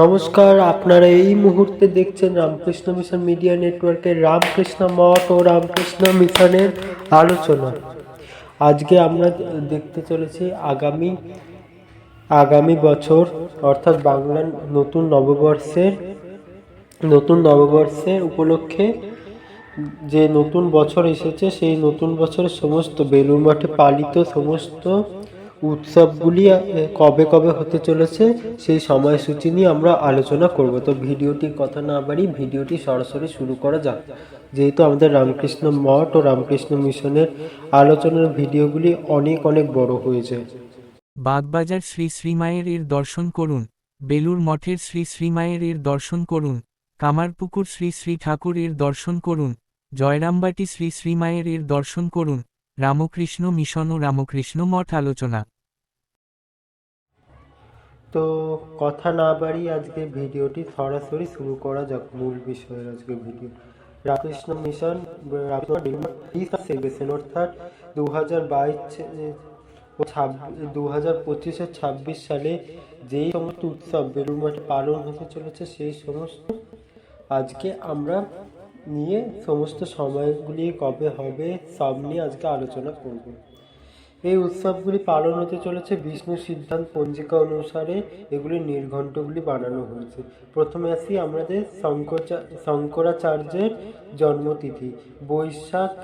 নমস্কার, আপনারা এই মুহূর্তে দেখছেন রামকৃষ্ণ মিশন মিডিয়া নেটওয়ার্কের রামকৃষ্ণ মঠ ও রামকৃষ্ণ মিশনের আলোচনা। আজকে আমরা দেখতে চলেছি আগামী আগামী বছর, অর্থাৎ বাংলার নতুন নববর্ষের নতুন নববর্ষের উপলক্ষে যে নতুন বছর এসেছে, সেই নতুন বছরের সমস্ত বেলুর মাঠে পালিত সমস্ত উৎসবগুলি কবে কবে হতে চলেছে সেই সময়সূচি নিয়ে আমরা আলোচনা করব। তো ভিডিওটির কথা না বাড়ি ভিডিওটি সরাসরি শুরু করা যাক। যেহেতু আমাদের রামকৃষ্ণ মঠ ও রামকৃষ্ণ মিশনের আলোচনার ভিডিওগুলি অনেক অনেক বড় হয়েছে। বাগবাজার শ্রী শ্রীমায়ের এর দর্শন করুন বেলুর মঠের শ্রী শ্রীমায়ের এর দর্শন করুন, কামারপুকুর শ্রী শ্রী ঠাকুর এর দর্শন করুন, জয়রামবাটি শ্রী শ্রীমায়ের এর দর্শন করুন, রামকৃষ্ণ মিশন ও রামকৃষ্ণ মঠ আলোচনা। তো কথা না বাড়িয়ে আজকে ভিডিওটি সরাসরি শুরু করা যাক মূল বিষয়ের আজকে ভিডিও। রামকৃষ্ণ মিশন সেলিব্রেশন অর্থাৎ দু হাজার বাইশ দু হাজার পঁচিশে, ছাব্বিশ সালে যেই সমস্ত উৎসব বেলুর মাঠে পালন হতে চলেছে, সেই সমস্ত আজকে আমরা নিয়ে সমস্ত সময়গুলি কবে হবে সব নিয়ে আজকে আলোচনা করব। এই উৎসবগুলি পালন হতে চলেছে বিষ্ণু সিদ্ধান্ত পঞ্জিকা অনুসারে। এগুলি নির্ঘণ্টগুলি বানানো হয়েছে। প্রথমে আসি আমাদের শঙ্করচা- শঙ্করাচার্যের জন্মতিথি। বৈশাখ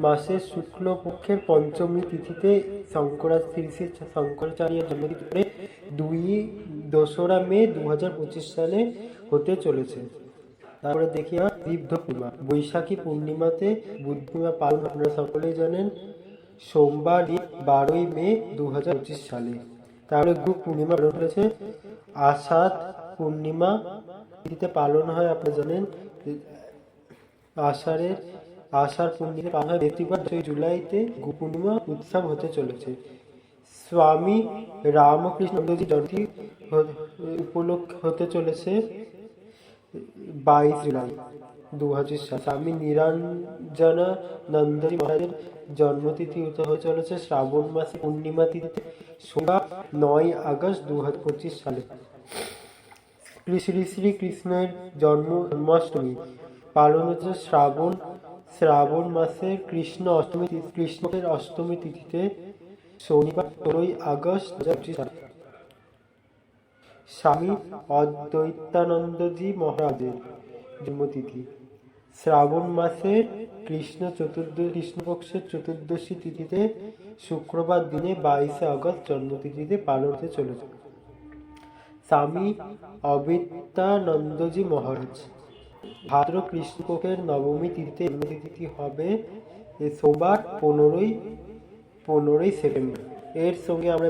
মাসের শুক্লপক্ষের পঞ্চমী তিথিতে শঙ্করা, শ্রী শঙ্করাচার্যের জন্মতিথি করে দুই দোসরা মে দু হাজার পঁচিশ সালে হতে চলেছে। তারপরে দেখি বুদ্ধ পূর্ণিমা। বৈশাখী পূর্ণিমাতে বুদ্ধ পূর্ণিমা পালন আপনারা সকলেই জানেন। সোমবার, বারোই মে দু হাজার পঁচিশ সালে। তারপরে গুরু পূর্ণিমা পালন হয়েছে আষাঢ় পূর্ণিমা তিথিতে পালন হয়, আপনি জানেন আষাঢ়ের আষাঢ় পূর্ণিমা পালন হয়। বৃহস্পতিবার দুই জুলাইতে গুরু পূর্ণিমা উৎসব হতে চলেছে। স্বামী রামকৃষ্ণজি জয়ন্তী উপলক্ষ হতে চলেছে বাইশ জুলাই। দু হাজার সাত স্বামী নিরঞ্জনা নন্দী মহারাজের জন্মতিথি হতে চলেছে শ্রাবণ মাসে পূর্ণিমা তিথিতে, সোমবার নয় আগস্ট দু পঁচিশ সালে। শ্রী শ্রী কৃষ্ণের জন্ম জন্মাষ্টমী। পালন হচ্ছে শ্রাবণ শ্রাবণ মাসের কৃষ্ণ অষ্টমী কৃষ্ণের অষ্টমী তিথিতে, শনিবার ষোলোই আগস্ট দু হাজার স্বামী অদ্বৈতানন্দজি মহারাজের জন্মতিথি। শ্রাবণ মাসের কৃষ্ণ চতুর্দ, কৃষ্ণপক্ষের চতুর্দশী তিথিতে শুক্রবার দিনে বাইশে আগস্ট জন্মতিথিতে পালন হতে চলেছে। স্বামী অবিদ্যানন্দজি মহারাজ। ভাদ্র কৃষ্ণপক্ষের নবমী তিথিতে জন্মতিথি হবে সোমবার পনেরোই পনেরোই সেপ্টেম্বর। এর সঙ্গে আমরা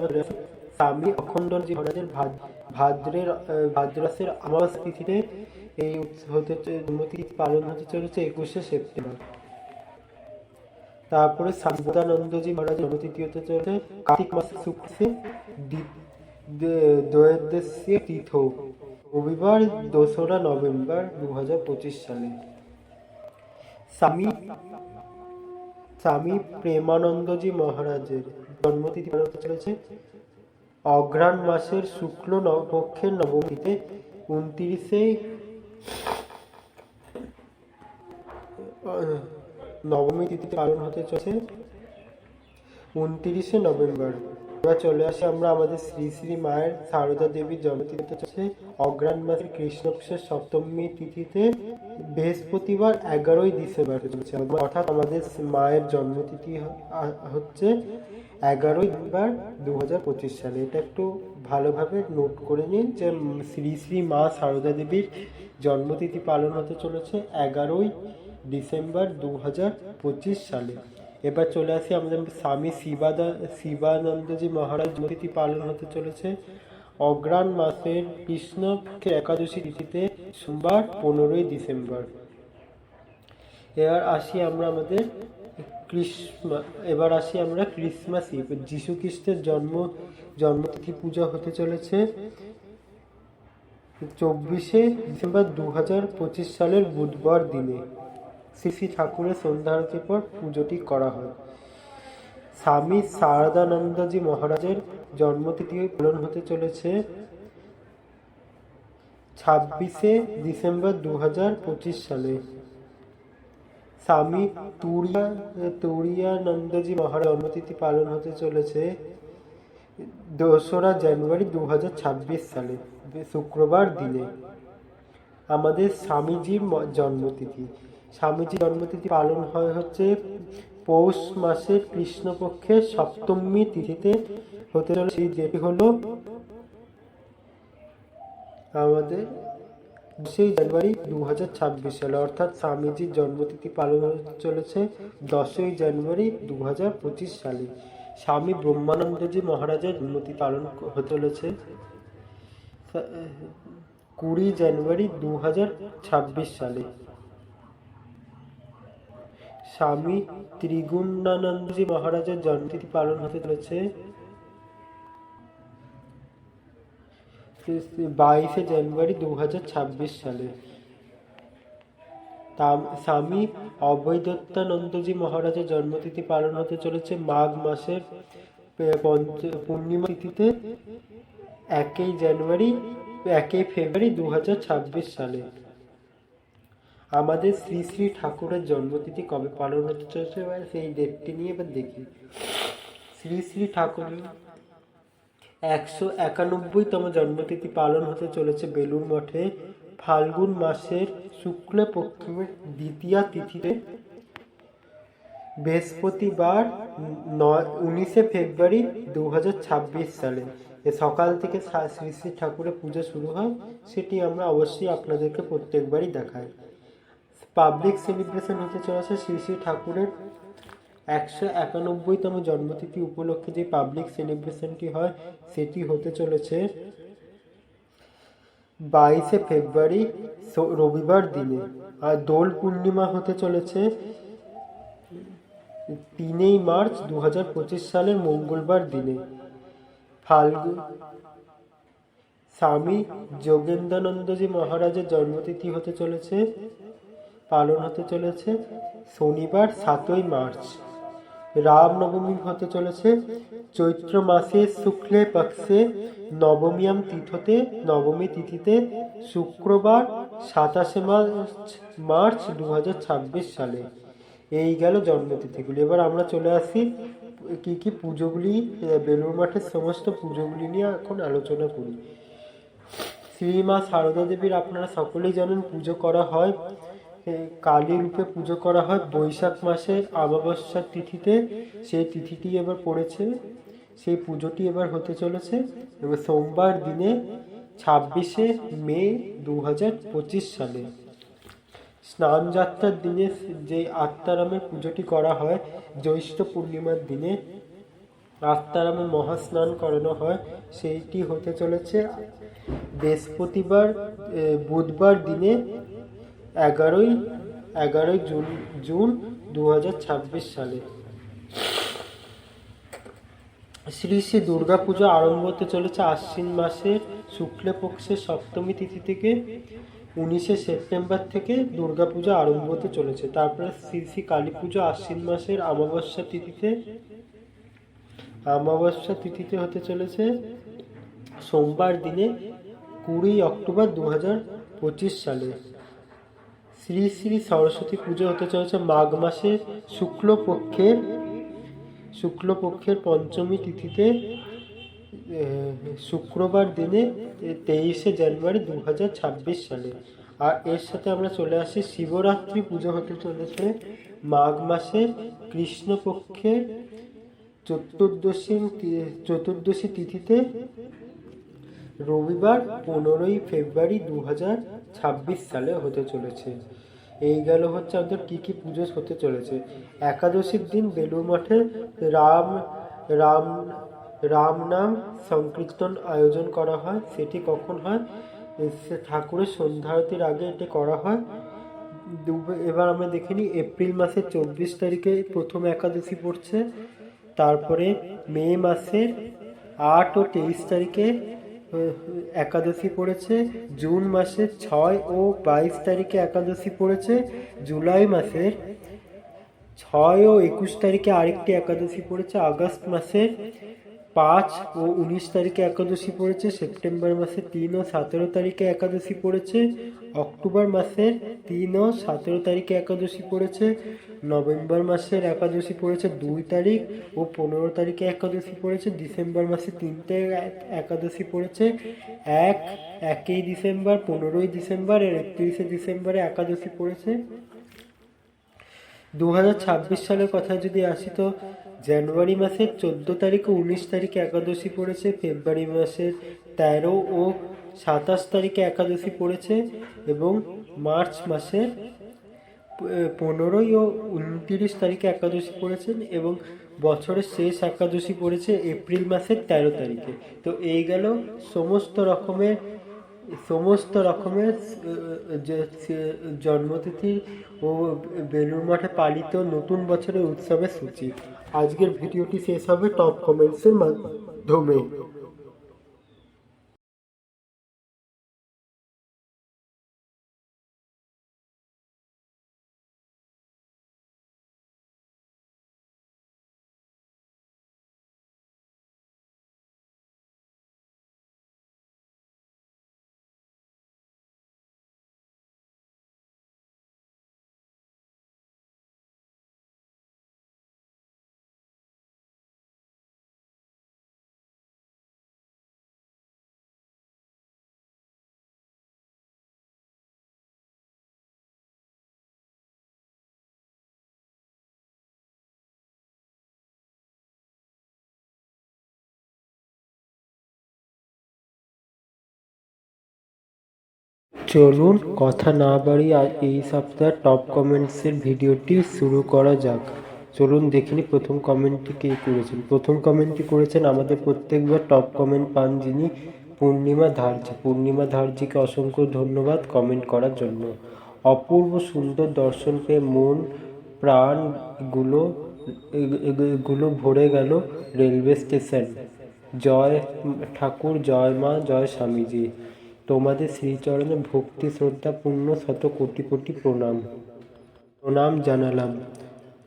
স্বামী অখণ্ডজি মহারাজের ভাদ- ভাদ্রের, ভাদ্রাসের আমাবাস তিথিতে এই হতে জন্মতিথি পালন হতে চলেছে একুশে সেপ্টেম্বর। তারপরে সাম্বদানন্দজি মহারাজের জন্মতিথি হতে চলেছে কার্তিক মাসের শুক্লে দ্বয়োদশী তীর্থ রবিবার দোসরা নভেম্বর দু হাজার পঁচিশ সালে। স্বামী স্বামী প্রেমানন্দজি মহারাজের জন্মতিথি পালন হতে চলেছে অঘ্রাণ মাসের শুক্ল পক্ষের নবমীতে, উনত্রিশে নবমী তিথিতে পালন হতে চলেছে উনত্রিশে নভেম্বর। এবার চলে আসি আমরা আমাদের শ্রী শ্রী মায়ের সারদা দেবীর জন্মতিথি হতে চলেছে। অগ্রাণ মাসের কৃষ্ণপক্ষের সপ্তমী তিথিতে বৃহস্পতিবার এগারোই ডিসেম্বর চলেছে। অর্থাৎ আমাদের মায়ের জন্মতিথি হচ্ছে এগারোই ডিসেম্বর দু হাজার পঁচিশ সালে। এটা একটু ভালোভাবে নোট করে নিন যে শ্রী শ্রী মা সারদা দেবীর জন্মতিথি পালন হতে চলেছে এগারোই ডিসেম্বর দু হাজার পঁচিশ সালে। এবার চলে আসি আমাদের স্বামী শিবাদা, শিবানন্দজি মহারাজ জন্মতিথি পালন হতে চলেছে। অগ্রাণ মাসের কৃষ্ণ একাদশী তিথিতে সোমবার পনেরোই ডিসেম্বর। এবার আসি আমরা আমাদের ক্রিসমা, এবার আসি আমরা ক্রিসমাস। ইভ যিশু খ্রিস্টের জন্ম জন্মতিথি পূজা হতে চলেছে চব্বিশে ডিসেম্বর দু হাজার পঁচিশ সালের বুধবার দিনে। শ্রী শ্রী ঠাকুরের সন্ধ্যা আরতির পর পুজোটি করা হয়। স্বামী শারদানন্দজি মহারাজের জন্মতিথি পালন হতে চলেছে ছাব্বিশে ডিসেম্বর দু হাজার পঁচিশ সালে। স্বামী তুরিয়া তুরিয়ানন্দজি মহারাজ জন্মতিথি পালন হতে চলেছে দোসরা জানুয়ারি দু হাজার ছাব্বিশ সালে, শুক্রবার দিনে। আমাদের স্বামীজির জন্মতিথি। স্বামীজির জন্মতিথি পালন হয় হচ্ছে পৌষ মাসের কৃষ্ণপক্ষের সপ্তমী তিথিতে হতে চলেছে, যেটি হলো আমাদের দশই জানুয়ারি দু হাজার ছাব্বিশ সালে, অর্থাৎ স্বামীজির জন্মতিথি পালন চলেছে দশই জানুয়ারি দু হাজার পঁচিশ সালে। স্বামী ব্রহ্মানন্দজি মহারাজের জন্মতিথি পালন হতে চলেছে কুড়ি জানুয়ারি দু হাজার ছাব্বিশ সালে। স্বামী ত্রিগুণানন্দজি মহারাজের জন্মতিথি পালন হতে চলেছে বাইশে জানুয়ারি দু ছাব্বিশ সালে। স্বামী অভয়দত্তানন্দজি মহারাজের জন্মতিথি পালন হতে চলেছে মাঘ মাসের পূর্ণিমা তিথিতে, একই জানুয়ারি, একই ফেব্রুয়ারি দু হাজার ছাব্বিশ সালে। আমাদের শ্রী শ্রী ঠাকুরের জন্মতিথি কবে পালন হতে চলেছে এবার সেই ডেটটি নিয়ে এবার দেখি। শ্রী শ্রী ঠাকুর একশো একানব্বইতম জন্মতিথি পালন হতে চলেছে বেলুর মঠে। ফাল্গুন মাসের শুক্লপক্ষের দ্বিতীয়া তিথিতে বৃহস্পতিবার নয়, উনিশে ফেব্রুয়ারি দু হাজার ছাব্বিশ সালে। সকাল থেকে শ্রী শ্রী ঠাকুরের পুজো শুরু হয়, সেটি আমরা অবশ্যই আপনাদেরকে প্রত্যেকবারই দেখাই। পাবলিক সেলিব্রেশন হতে চলেছে শ্রী শ্রী ঠাকুরের একশো একানব্বইতম জন্মতিথি উপলক্ষে যে পাবলিক সেলিব্রেশনটি হয়, সেটি হতে চলেছে বাইশে ফেব্রুয়ারি রবিবার দিনে। আর দোল পূর্ণিমা হতে চলেছে তিনই মার্চ দু হাজার পঁচিশ সালের মঙ্গলবার দিনে। ফাল্গুন স্বামী যোগেন্দ্রানন্দজি মহারাজের জন্মতিথি হতে চলেছে, পালন হতে চলেছে শনিবার সাতই মার্চ। রামনবমী হতে চলেছে চৈত্র মাসে শুক্লে পক্ষে নবমিয়াম তিথতে, নবমী তিথিতে শুক্রবার সাতাশে মার্চ মার্চ দু হাজার ছাব্বিশ সালে। এই গেল জন্মতিথিগুলি। এবার আমরা চলে আসি কি কি পুজোগুলি বেলুড় মাঠের সমস্ত পুজোগুলি নিয়ে এখন আলোচনা করি। শ্রীমা সারদা দেবীর আপনারা সকলেই জানেন পুজো করা হয় কালী রূপে পুজো করা হয়। বৈশাখ মাসের অমাবস্যার তিথিতে সেই তিথিটি এবার পড়েছে। সেই পুজোটি এবার হতে চলেছে। এবং সোমবার দিনে ছাব্বিশে মে দু হাজার পঁচিশ সালে। স্নান যাত্রার দিনে যে আত্মারামের পুজোটি করা হয়, জ্যৈষ্ঠ পূর্ণিমার দিনে আত্মারামের মহাস্নান করানো হয়, সেইটি হতে চলেছে বৃহস্পতিবার বুধবার দিনে এগারোই এগারোই জুন জুন দু হাজার ছাব্বিশ সালে। শ্রী শ্রী দুর্গা পুজো আরম্ভ হতে চলেছে আশ্বিন মাসের শুক্লপক্ষের সপ্তমী তিথি থেকে উনিশে সেপ্টেম্বর থেকে দুর্গা পুজো আরম্ভ হতে চলেছে। তারপরে শ্রী শ্রী কালী পুজো আশ্বিন মাসের অমাবস্যা তিথিতে অমাবস্যা তিথিতে হতে চলেছে সোমবার দিনে কুড়ি অক্টোবর দু হাজার পঁচিশ সালে। শ্রী শ্রী সরস্বতী পুজো হতে চলেছে মাঘ মাসের শুক্লপক্ষের শুক্লপক্ষের পঞ্চমী তিথিতে শুক্রবার দিনে তেইশে জানুয়ারি দু হাজার ছাব্বিশ সালে। আর এর সাথে আমরা চলে আসি, শিবরাত্রি পুজো হতে চলেছে মাঘ মাসের কৃষ্ণপক্ষের চতুর্দশী চতুর্দশী তিথিতে। রবিবার পনেরোই ফেব্রুয়ারি দু হাজার ছাব্বিশ সালে হতে চলেছে। এই গেল হচ্ছে আমাদের কী কী পুজো হতে চলেছে। একাদশীর দিন বেলুর মাঠে রাম রাম রাম নাম সংকীর্তন আয়োজন করা হয়। সেটি কখন হয়? সে ঠাকুরের সন্ধ্যারতির আগে এটি করা হয়। দু- এবার আমরা দেখে নিই এপ্রিল মাসের চব্বিশ তারিখে প্রথম একাদশী পড়ছে। তারপরে মে মাসের আট ও তেইশ তারিখে একাদশী পড়েছে, জুন মাসের ছয় ও বাইশ তারিখে একাদশী পড়েছে, জুলাই মাসের ছয় ও একুশ তারিখে আরেকটি একাদশী পড়েছে, আগস্ট মাসের পাঁচ ও উনিশ তারিখে একাদশী পড়েছে, সেপ্টেম্বর মাসে তিন ও সতেরো তারিখে একাদশী পড়েছে, অক্টোবর মাসের তিন ও সতেরো তারিখে একাদশী পড়েছে, নভেম্বর মাসের একাদশী পড়েছে দুই তারিখ ও পনেরো তারিখে একাদশী পড়েছে, ডিসেম্বর মাসে তিনটে একাদশী পড়েছে, এক একই ডিসেম্বর, পনেরোই ডিসেম্বর আর একত্রিশে ডিসেম্বরে একাদশী পড়েছে। দু হাজার ছাব্বিশ সালের কথা যদি আসি তো জানুয়ারি মাসের চোদ্দ তারিখ ও উনিশ তারিখে একাদশী পড়েছে, ফেব্রুয়ারি মাসের তেরো ও সাতাশ তারিখে একাদশী পড়েছে এবং মার্চ মাসের পনেরোই ও উনতিরিশ তারিখে একাদশী পড়েছেন এবং বছরের শেষ একাদশী পড়েছে এপ্রিল মাসের তেরো তারিখে। তো এই গেল সমস্ত রকমের সমস্ত রকমের জন্মতিথি ও বেলুর মাঠে পালিত নতুন বছরের উৎসবের সূচি। আজকের ভিডিওটি শেষ হবে টপ কমেন্টসের মাধ্যমে চলুন কথা না বাড়িয়ে এই সপ্তাহের টপ কমেন্টসের ভিডিওটি শুরু করা যাক। চলুন দেখিনি প্রথম কমেন্টটি কে করেছেন। প্রথম কমেন্টটি করেছেন আমাদের প্রত্যেকবার টপ কমেন্ট পান যিনি পূর্ণিমা ধার্য। পূর্ণিমা ধার্যিকে অসংখ্য ধন্যবাদ কমেন্ট করার জন্য। অপূর্ব সুন্দর দর্শন পেয়ে মন, প্রাণগুলো গুলো ভরে গেল রেলওয়ে স্টেশন জয় ঠাকুর, জয় মা, জয় স্বামীজি। তোমাদের শ্রীচরণে ভক্তি, শ্রদ্ধা পূর্ণ শত কোটি কোটি প্রণাম। প্রণাম জানালাম।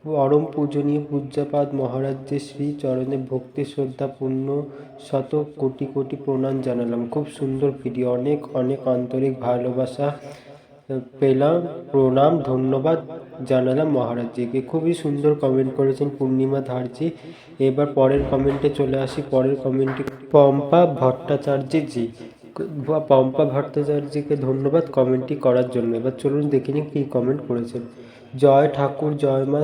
পরম পূজনীয় পূজ্যপাদ মহারাজ্যের শ্রী চরণে ভক্তি, শ্রদ্ধা পূর্ণ শত কোটি কোটি প্রণাম জানালাম। খুব সুন্দর ভিডিও অনেক অনেক আন্তরিক ভালোবাসা পেলাম। প্রণাম, ধন্যবাদ জানালাম মহারাজজিকে। খুবই সুন্দর কমেন্ট করেছেন পূর্ণিমা ধারজি। এবার পরের কমেন্টে চলে আসি। পরের কমেন্টে পম্পা ভট্টাচার্য জি পম্পা ভট্টাচার্যকে ধন্যবাদ কমেন্টটি করার জন্য। এবার চলুন দেখে নিন কী কমেন্ট করেছেন। জয় ঠাকুর, জয় মা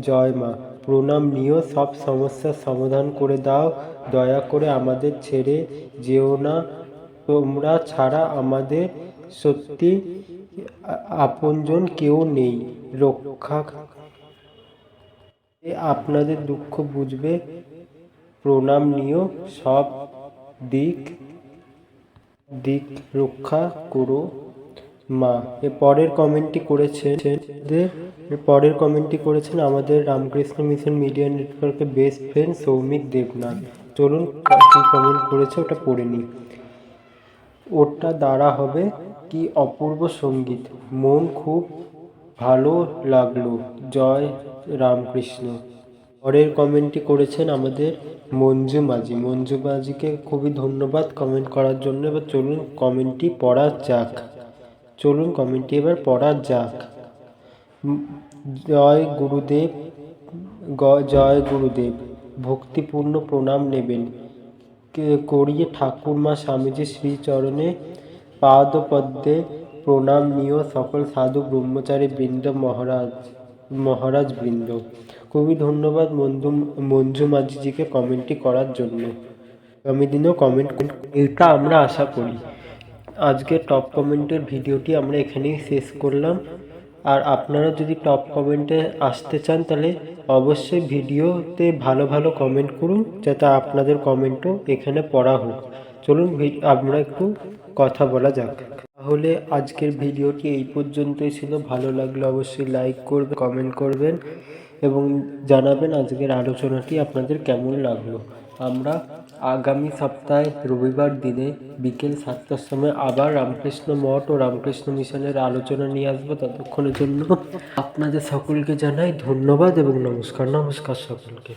জয় মা। প্রণাম নিও, সব সমস্যার সমাধান করে দাও। দয়া করে আমাদের ছেড়ে যেও না। তোমরা ছাড়া আমাদের সত্যি আপনজন কেউ নেই। রক্ষা আপনাদের দুঃখ বুঝবে। প্রণাম নিও, সব দিক দিক রক্ষা করো। মা এর পরের কমেন্টটি করেছেন যে- পরের কমেন্টটি করেছেন আমাদের রামকৃষ্ণ মিশন মিডিয়া নেটওয়ার্কের বেস্ট ফ্রেন্ড সৌমিক দেবনাথ। চলুন কি কমেন্ট করেছে ওটা পড়ে নিই। ওটা দ্বারা হবে কি অপূর্ব সংগীত। মন খুব ভালো লাগল। জয় রামকৃষ্ণ। পরের কমেন্টটি করেছেন আমাদের মঞ্জু মাঝি। মঞ্জু মাঝিকে খুবই ধন্যবাদ কমেন্ট করার জন্য। এবার চলুন কমেন্টটি পড়া যাক। চলুন কমেন্টটি এবার পড়া যাক। জয় গুরুদেব জয় গুরুদেব, ভক্তিপূর্ণ প্রণাম নেবেন। করিয়ে ঠাকুরমা স্বামীজি শ্রীচরণে পাদপদ্মে প্রণাম নিও সকল সাধু ব্রহ্মচারী বৃন্দ মহারাজ মহারাজ বৃন্দ খুবই ধন্যবাদ মঞ্জু মঞ্জু মাঝিজিকে কমেন্টটি করার জন্য। আগামী দিনেও কমেন্ট এটা আমরা আশা করি। আজকের টপ কমেন্টের ভিডিওটি আমরা এখানেই শেষ করলাম। আর আপনারা যদি টপ কমেন্টে আসতে চান, তাহলে অবশ্যই ভিডিওতে ভালো ভালো কমেন্ট করুন, যাতে আপনাদের কমেন্টও এখানে পড়া হোক। চলুন আমরা একটু কথা বলা যাক। তাহলে আজকের ভিডিওটি এই পর্যন্তই ছিল। ভালো লাগলে অবশ্যই লাইক করবে কমেন্ট করবেন এবং জানাবেন আজকের আলোচনাটি আপনাদের কেমন লাগল। আমরা আগামী সপ্তাহে রবিবার দিনে বিকেল সাতটার সময় আবার রামকৃষ্ণ মঠ ও রামকৃষ্ণ মিশনের আলোচনা নিয়ে আসব ততক্ষণের জন্য। আপনাদের সকলকে জানাই ধন্যবাদ এবং নমস্কার নমস্কার সকলকে।